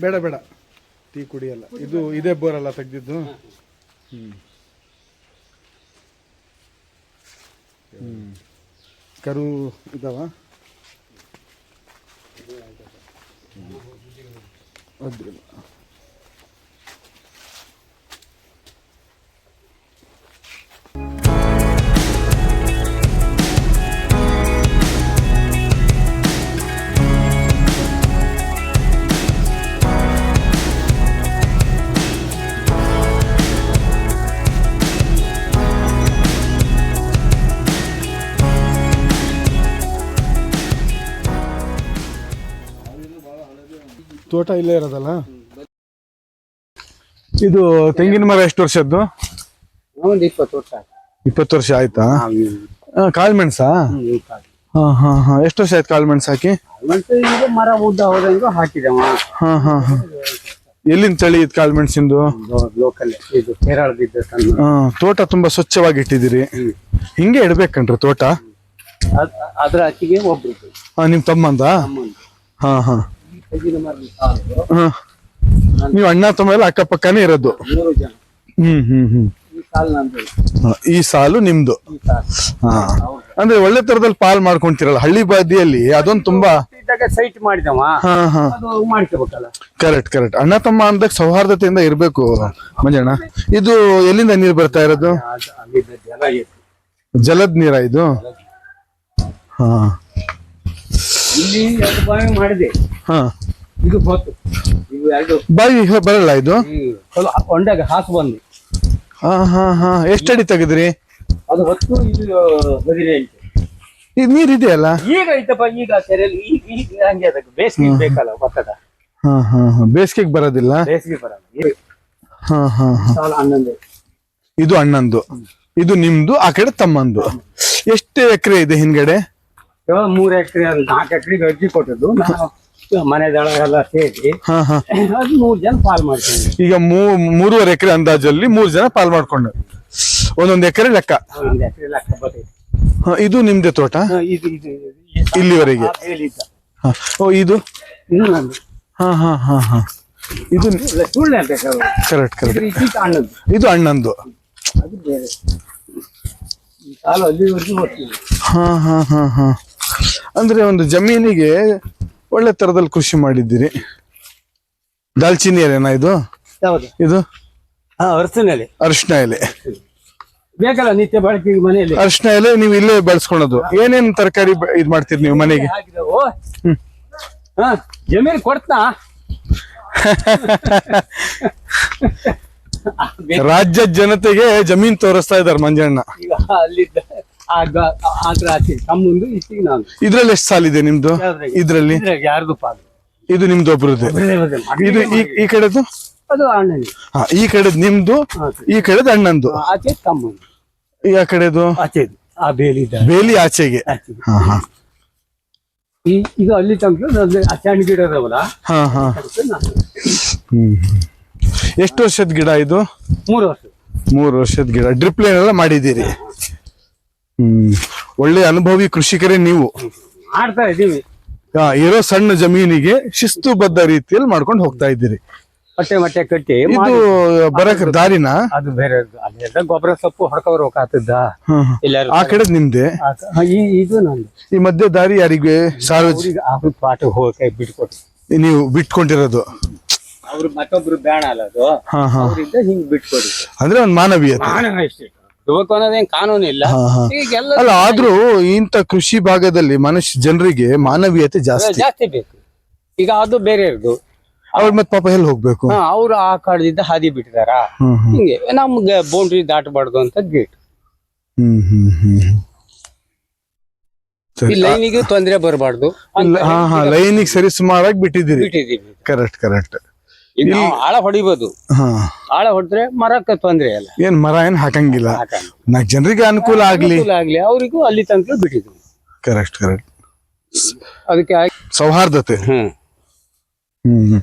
ಬೇಡ ಬೇಡ. ಟೀ ಕುಡಿಯಲ್ಲ. ಇದು ಇದೇ ಬೋರಲ್ಲ ತೆಗೆದಿದ್ದು. ಹ್ಮ್. ಹ್ಮ್. ಕರು ಇದಾವ? ಅದ್ರಿಲ್ಲ. ತೋಟ ಇಲ್ಲೇ ಇರೋದಲ್ಲ? ಇದು ತೆಂಗಿನ ಮರ ಎಷ್ಟು ವರ್ಷದ್ದು? ಒಂದು ಇಪ್ಪತ್ತು ವರ್ಷ ಆಯ್ತು. ಇಪ್ಪತ್ತು ವರ್ಷ ಆಯ್ತಾ. ಕಾಳು. ಹಾ ಹಾ ಹಾ. ಎಷ್ಟು ವರ್ಷ ಆಯ್ತು ಕಾಳು ಮೆಣಸು ಹಾಕಿ? ಮರ ಉದ್ದ ಹೋದಂಗ ಹಾಕಿದೆ ಹಾ ಹಾ ಹಾ. ಎಲ್ಲಿಂದ ತಳಿ ಇದು ಕಾಳು ಮೆಣಸಿಂದು? ಲೋಕಲ್ ಇದು ಕೇರಳದಿದ್ದ ಸಣ್ಣ. ಹಾ ತೋಟ ತುಂಬಾ ಸ್ವಚ್ಛವಾಗಿ ಇಟ್ಟಿದ್ದೀರಿ. ಹಿಂಗೆ ಇಡ್ಬೇಕನ್ರಿ ತೋಟ? ಅದ್- ಅದ್ರ ಅಕ್ಕಿಗೆ ಒಬ್ರು. ನಿಮ್ ತಮ್ಮಂದ. ಹಾ ಹಾ. ಹಾ. ನೀವು ಅಣ್ಣ ತಮ್ಮ ಎಲ್ಲ ಅಕ್ಕಪಕ್ಕನೇ ಇರೋದು. ಮೂರು ಜನ. ಹ್ಮ್ ಹ್ಮ್ ಹ್ಮ್. ಈ ಸಾಲು ನಿಮ್ದು. ಹಾ. ಅಂದ್ರೆ ಒಳ್ಳೆ ತರದಲ್ಲಿ ಪಾಲ್ ಮಾಡ್ಕೊಂತೀರಲ್ಲ ಹಳ್ಳಿ ಬಾದಿಯಲ್ಲಿ ಅದೊಂದು ತುಂಬಾ ಸೈಟ್ ಮಾಡಿದವ. ಕರೆಕ್ಟ್ ಕರೆಕ್ಟ್ ಅಣ್ಣ ತಮ್ಮ ಅಂದಾಗ ಸೌಹಾರ್ದತೆಯಿಂದ ಇರ್ಬೇಕು ಮಂಜಣ್ಣ. ಇದು ಎಲ್ಲಿಂದ ನೀರು ಬರ್ತಾ ಇರೋದು. ಜಲದ್ ನೀರ ಇದು? ಹಾ. ಇಲ್ಲಿ ಎರಡು ಬಾವಿ ಮಾಡಿದೆ. ಹಾ. ಇದು ಗೊತ್ತು ಇವು ಎರಡು. ಬಾವಿ ಬರಲ್ಲ ಇದು? ಈ ಹೊಂಡಾಗ ಹಾಸು ಬಂದು. ಹಾ ಹಾ ಹಾ. ಎಷ್ಟಡಿ ತೆಗೆದ್ರಿ? ಅದು ಹೊತ್ತು ಇದು ಹದಿನೆಂಟು. ಇದು ನೀರ್ ಇದೆಯಲ್ಲ? ಈಗ ಐತಪ್ಪ ಈಗ ಕೆರೆಯಲ್ಲಿ ಈಗ ಈಗ ಹಂಗೆ ಅದಕ್ಕೆ ಬೇಸಿಗೆ ಬೇಕಲ್ಲ ಭತ್ತದ. ಹಾ ಹಾ ಹಾ. ಬೇಸಿಗೆಗೆ ಬರೋದಿಲ್ಲ? ಬೇಸಿಗೆ ಬರಲ್ಲ. ಹಾ ಹಾ ಹಾ. ಸಾಲ ಹನ್ನೊಂದು. ಇದು ಅಣ್ಣಂದು ಇದು ನಿಮ್ದು ಆ ಕಡೆ ತಮ್ಮಂದು. ಎಷ್ಟು ಎಕರೆ ಇದೆ ಹಿಂದ್ಗಡೆ? ಇವಾಗ ಮೂರು ಎಕರೆ ನಾಲ್ಕು ಎಕರೆಗೆ ಅರ್ಜಿ ಕೊಟ್ಟದ್ದು. ನಾವು ಮನೆದಳ ಎಲ್ಲ ಸೇರಿ ಹಾ ಹಾ. ಅದು ಮೂರು ಜನ ಪಾಲ್ ಮಾಡ್ತೀವಿ ಈಗ ಮೂ ಮೂರುವರೆ ಎಕರೆ ಅಂದಾಜಲ್ಲಿ ಮೂರು ಜನ ಪಾಲ್ ಮಾಡ್ಕೊಂಡು ಒಂದೊಂದು ಎಕರೆ ಲೆಕ್ಕ. ಒಂದು ಎಕರೆ ಲೆಕ್ಕ ಬರ್ತೈತಿ ಹಾ, ಇದು ನಿಮ್ದೇ ತೋಟ? ಹಾ, ಇದು ಇದು ಈ ಸಾಲ ಇಲ್ಲಿವರೆಗೆ? ಆ ಬೇಲಿದ್ದ. ಹಾ. ಓ ಇದು ಇನ್ನು ನಂದು. ಹಾ ಹಾ ಹಾ ಹಾ. ಇದು ಇಲ್ಲ, ಸುಳ್ಳು ಅಂತ ಹೇಳೋದು. ಕರೆಕ್ಟ್ ಕರೆಕ್ಟ್ ಇದ್ರ ಇದ್ದಿದ್ದು ಅಣ್ಣದ್ದು ಇದು ಅಣ್ಣಂದು ಅದು ಬೇರೆ. ಈ ಅಲ್ಲಿವರೆಗೂ ಹಾ ಹಾ ಹಾ ಹಾ. ಅಂದ್ರೆ ಒಂದು ಜಮೀನಿಗೆ ಒಳ್ಳೆ ತರದಲ್ಲಿ ಕೃಷಿ ಮಾಡಿದ್ದೀರಿ. ದಾಲ್ಚಿನ್ನಿ ಎಲೆನಾ ಇದು? ಯಾವುದು? ಇದು? ಹಾ ಎಲೆ ಅರಿಶಿನ ಎಲೆ ಬೇಕಲ್ಲ ನಿತ್ಯ ಬಳಕೆಗೆ ಮನೆಯಲ್ಲಿ? ಅರಿಶಿನ ಎಲೆ ನೀವು ಇಲ್ಲೇ ಬೆಳೆಸ್ಕೊಳೋದು. ಏನೇನ್ ತರಕಾರಿ ಇದು ಮಾಡ್ತೀರಿ ನೀವು ಮನೆಗೆ? ಹಾಕಿದವು ಹಾ ಜಮೀನು ಕೊಡ್ತಾ ರಾಜ್ಯ ಜನತೆಗೆ ಜಮೀನ್ ತೋರಿಸ್ತಾ ಇದಾರೆ ಮಂಜಣ್ಣ. ಈಗ ಅಲ್ಲಿದ್ದ ಆಗ ಆದ್ರ ಆಚೆ ತಮ್ಮಂದು ಇಷ್ಟಿಗೆ ನಾನು. ಇದ್ರಲ್ಲಿ ಎಷ್ಟು ಸಾಲಿದೆ ನಿಮ್ದು? ಯಾವ್ದ್ರಾಗೆ? ಇದ್ರಲ್ಲಿ? ಇದ್ರಾಗ ಯಾರ್ದು ಪಾಲು? ಇದು ನಿಮ್ದು ಒಬ್ರದ್ದು. ಇದು ಈ ಈ ಕಡೆದು? ಅದು ಅಣ್ಣನಿಗೆ. ಹಾ ಈ ಕಡೆದ್ ನಿಮ್ದು ಈ ಕಡೆದ್ ಅಣ್ಣಂದು. ಆಚೆ ತಮ್ಮಂದು. ಈ ಆ ಕಡೆದು? ಆಚೆ ಆ ಬೇಲಿದ್ದ ಬೇಲಿ ಆಚೆಗೆ. ಆಚೆ ಹಾ ಹಾ. ಈ ಇದು ಅಲ್ಲಿ ತನಕ ನಂದು ಆ ಗಿಡ ಅದಾವಲ್ಲ ಹಾ ಹಾ. ಅದಕ್ಕೆ ನಾನು ಹ್ಮ್ ಎಷ್ಟು ವರ್ಷದ ಗಿಡ ಇದು? ಮೂರು ವರ್ಷ ಮೂರು ವರ್ಷದ ಗಿಡ. ಡ್ರಿಪ್ ಲೈನ್ ಎಲ್ಲ ಮಾಡಿದ್ದೀರಿ. ಹ್ಮ್ ಒಳ್ಳೆ ಅನುಭವಿ ಕೃಷಿಕರೇ ನೀವು. ಆಡ್ತಾ ಇದೀವಿ ಆ, ಇರೋ ಸಣ್ಣ ಜಮೀನಿಗೆ ಶಿಸ್ತುಬದ್ಧ ರೀತಿಯಲ್ಲಿ ಮಾಡ್ಕೊಂಡು ಹೋಗ್ತಾ ಇದ್ದೀರಿ. ಮತ್ತೆ ಮತ್ತೆ ಕಟ್ಟಿ ಇದು ಮಾಡಿ. ಬರಕ್ ದಾರಿನ? ಅದು ಬೇರೆ ಗೊಬ್ಬರ ಸೊಪ್ಪು ಹೊಡ್ಕೋಬರ್ಬೇಕಾಗ್ತದ ಎಲ್ಲಾರು ಆ ಕಡೆ ನಿಮ್ದೆ? ಈ ಇದು ನಂದು. ಈ ಮಧ್ಯ ದಾರಿ ಯಾರಿಗೆ ಸಾರ್ವಜನಿಕ ಅವ್ರಿಗೆ ಅವ್ರ ಪಾಠ ಹೋಗಿ ಬಿಟ್ಕೊಟ್ಟು ನೀವು ಬಿಟ್ಕೊಂಡಿರೋದು. ಅವ್ರು ಮತ್ತೊಬ್ರು ಬೇಡ ಅಲ್ಲ ಅದು. ಹಾ ಹಾ. ಅವರಿಂದ ಹಿಂಗ್ ಬಿಟ್ಕೊಡಿ. ಅಂದ್ರೆ ಒಂದು ಮಾನವೀಯತೆ. ಇಷ್ಟೇ ಬೇಕು ಅನ್ನೋದೇನ್ ಕಾನೂನು ಇಲ್ಲ. ಹಾ, ಹಾ. ಈಗೆಲ್ಲ ಅಲ್ಲ ಆದ್ರೂ ಇಂಥ ಕೃಷಿ ಭಾಗದಲ್ಲಿ ಮನುಷ್ಯ ಜನರಿಗೆ ಮಾನವೀಯತೆ ಜಾಸ್ತಿ. ಜಾಸ್ತಿ ಬೇಕು. ಈಗ ಅದು ಬೇರೆ ಇರೋದು. ಅವ್ರ ಮತ್ತೆ ಪಾಪ ಎಲ್ಲಿ ಹೋಗ್ಬೇಕು? ಹಾ ಅವ್ರು ಆ ಕಾಡದಿಂದ ಹಾದಿ ಬಿಟ್ಟಿದಾರ? ಹ್ಮ್ ಹ್ಮ್. ಹಿಂಗೆ ನಮ್ಗೆ ಬೌಂಡ್ರಿ ದಾಟಬಾರ್ದು ಅಂತ ಗೇಟ್ ಹ್ಮ್ ಹ್ಮ್ ಹ್ಮ್ ಈ ಸರಿ ಲೈನಿಗೆ ತೊಂದ್ರೆ ಬರಬಾರ್ದು. ಹಾ ಹಾ ಲೈನಿಗೆ ಸರಿ ಸುಮಾರಾಗಿ ಬಿಟ್ಟಿದ್ದೀರಿ. ಬಿಟ್ಟಿದೀವಿ ಕರೆಕ್ಟ್ ಕರೆಕ್ಟ್ ಆಳ ಹೊಡಿಬೋದು. ಆಳ ಹೊಡೆದ್ರೆ ಮರಕ್ಕೆ ತೊಂದ್ರೆ ಅಲ್ಲ ಏನ್ ಮರ ಏನ್ ಹಾಕಂಗಿಲ್ಲ. ಹಾಕಂಗ್. ನಾಲ್ಕು ಜನರಿಗೆ ಅನುಕೂಲ ಆಗ್ಲಿ. ಆಗ್ಲಿ. ಅವರಿಗೂ ಅಲ್ಲಿ ತನಕ ಬಿಟ್ಟಿದ್ರು ಕರೆಕ್ಟ್ ಕರೆಕ್ಟ್ ಅದಕ್ಕೆ ಸೌಹಾರ್ದತೆ. ಹ್ಮ್ ಹ್ಮ್.